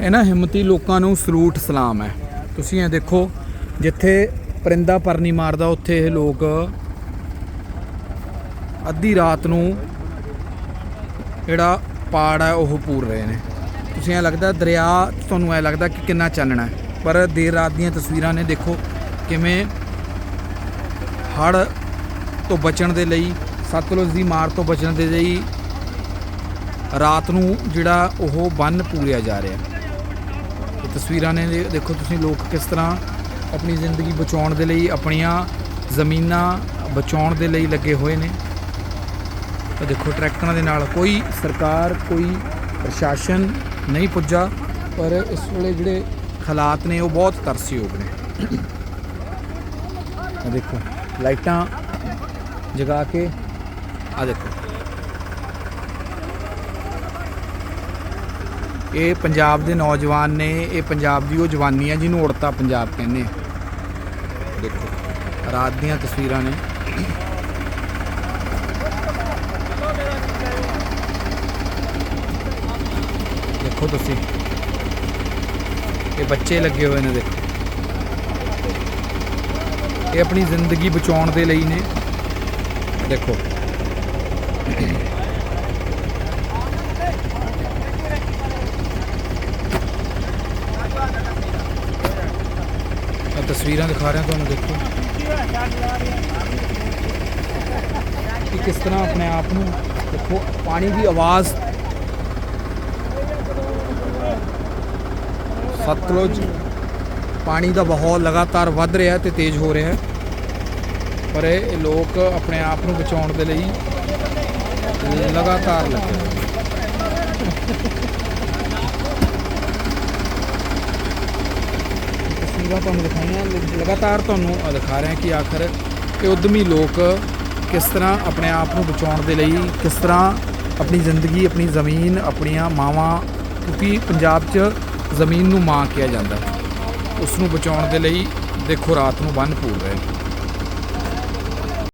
ਇਹਨਾਂ ਹਿੰਮਤੀ ਲੋਕਾਂ ਨੂੰ ਸਲੂਟ ਸਲਾਮ ਹੈ। ਤੁਸੀਂ ਇਹ ਦੇਖੋ, ਜਿੱਥੇ ਪਰਿੰਦਾ ਪਰ ਨਹੀਂ ਮਾਰਦਾ, ਉੱਥੇ ਇਹ ਲੋਕ ਅੱਧੀ ਰਾਤ ਨੂੰ ਜਿਹੜਾ ਪਾੜ ਹੈ, ਉਹ ਪੂਰ ਰਹੇ ਨੇ। ਤੁਸੀਂ ਐ ਲੱਗਦਾ ਦਰਿਆ, ਤੁਹਾਨੂੰ ਐ ਲੱਗਦਾ ਕਿ ਕਿੰਨਾ ਚਾਨਣਾ ਹੈ। ਪਰ ਦੇਰ ਰਾਤ ਦੀਆਂ ਤਸਵੀਰਾਂ ਨੇ ਦੇਖੋ ਕਿਵੇਂ ਹੜ ਤੋਂ ਬਚਣ ਦੇ ਲਈ, ਸਤਲੁਜ ਦੀ ਮਾਰ ਤੋਂ ਬਚਣ ਦੇ ਲਈ ਰਾਤ ਨੂੰ ਜਿਹੜਾ ਉਹ ਬੰਨ ਪੂਰਿਆ ਜਾ ਰਿਹਾ। ਤਸਵੀਰਾਂ ਨੇ ਦੇਖੋ ਤੁਸੀਂ ਲੋਕ ਕਿਸ ਤਰ੍ਹਾਂ ਆਪਣੀ ਜ਼ਿੰਦਗੀ ਬਚਾਉਣ ਦੇ ਲਈ ਆਪਣੀਆਂ ਜ਼ਮੀਨਾਂ ਬਚਾਉਣ ਦੇ ਲਈ ਲੱਗੇ ਹੋਏ ਨੇ। ਤਾਂ ਦੇਖੋ ਟਰੈਕਟਰਾਂ ਦੇ ਨਾਲ, ਕੋਈ ਸਰਕਾਰ, ਕੋਈ ਪ੍ਰਸ਼ਾਸਨ ਨਹੀਂ ਪੁੱਜਾ, ਪਰ ਇਸ ਵੇਲੇ ਜਿਹੜੇ ਹਾਲਾਤ ਨੇ ਉਹ ਬਹੁਤ ਤਰਸਯੋਗ ਨੇ। ਆ ਦੇਖੋ, ਲਾਈਟਾਂ ਜਗਾ ਕੇ ਆ ਦੇਖੋ। ਇਹ ਪੰਜਾਬ ਦੇ ਨੌਜਵਾਨ ਨੇ, ਇਹ ਪੰਜਾਬ ਦੀ ਉਹ ਜਵਾਨੀ ਹੈ ਜਿਹਨੂੰ ਉੜਤਾ ਪੰਜਾਬ ਕਹਿੰਦੇ ਆ। ਦੇਖੋ, ਰਾਤ ਦੀਆਂ ਤਸਵੀਰਾਂ ਨੇ। ਦੇਖੋ ਤੁਸੀਂ, ਇਹ ਬੱਚੇ ਲੱਗੇ ਹੋਏ ਨੇ ਦੇਖੋ। ਇਹ ਆਪਣੀ ਜ਼ਿੰਦਗੀ ਬਚਾਉਣ ਦੇ ਲਈ ਨੇ। ਦੇਖੋ। ਆ ਤਸਵੀਰਾਂ ਦਿਖਾ ਰਿਹਾ ਤੁਹਾਨੂੰ ਦੇਖੋ। ਕਿ ਕਿਸ ਤਰ੍ਹਾਂ ਆਪਣੇ ਆਪ ਨੂੰ ਦੇਖੋ, ਪਾਣੀ ਦੀ ਆਵਾਜ਼। ਸਤਲੁਜ ਪਾਣੀ ਦਾ ਵਹਾਅ ਲਗਾਤਾਰ ਵੱਧ ਰਿਹਾ ਹੈ ਤੇ ਤੇਜ਼ ਹੋ ਰਿਹਾ ਪਰ ਇਹ ਲੋਕ ਆਪਣੇ ਆਪ ਨੂੰ ਬਚਾਉਣ ਦੇ ਲਈ ਲਗਾਤਾਰ ਲੱਗੇ ਹੋਏ ਨੇ। ਤਸਵੀਰਾਂ ਤੁਹਾਨੂੰ ਦਿਖਾਈਆਂ ਲ- ਲਗਾਤਾਰ ਤੁਹਾਨੂੰ ਦਿਖਾ ਰਹੇ ਹਾਂ ਕਿ ਆਖਰ ਇਹ ਉਦਮੀ ਲੋਕ ਕਿਸ ਤਰ੍ਹਾਂ ਆਪਣੇ ਆਪ ਨੂੰ ਬਚਾਉਣ ਦੇ ਲਈ ਕਿਸ ਤਰ੍ਹਾਂ ਆਪਣੀ ਜ਼ਿੰਦਗੀ, ਆਪਣੀ ਜ਼ਮੀਨ, ਆਪਣੀਆਂ ਮਾਵਾਂ, ਕਿਉਂਕਿ ਪੰਜਾਬ 'ਚ ਜ਼ਮੀਨ ਨੂੰ ਮਾਂ ਕਿਹਾ ਜਾਂਦਾ ਹੈ। ਉਸ ਨੂੰ ਬਚਾਉਣ ਦੇ ਲਈ ਦੇਖੋ ਰਾਤ ਨੂੰ ਬੰਨ ਪੂਰ ਰਹੇ।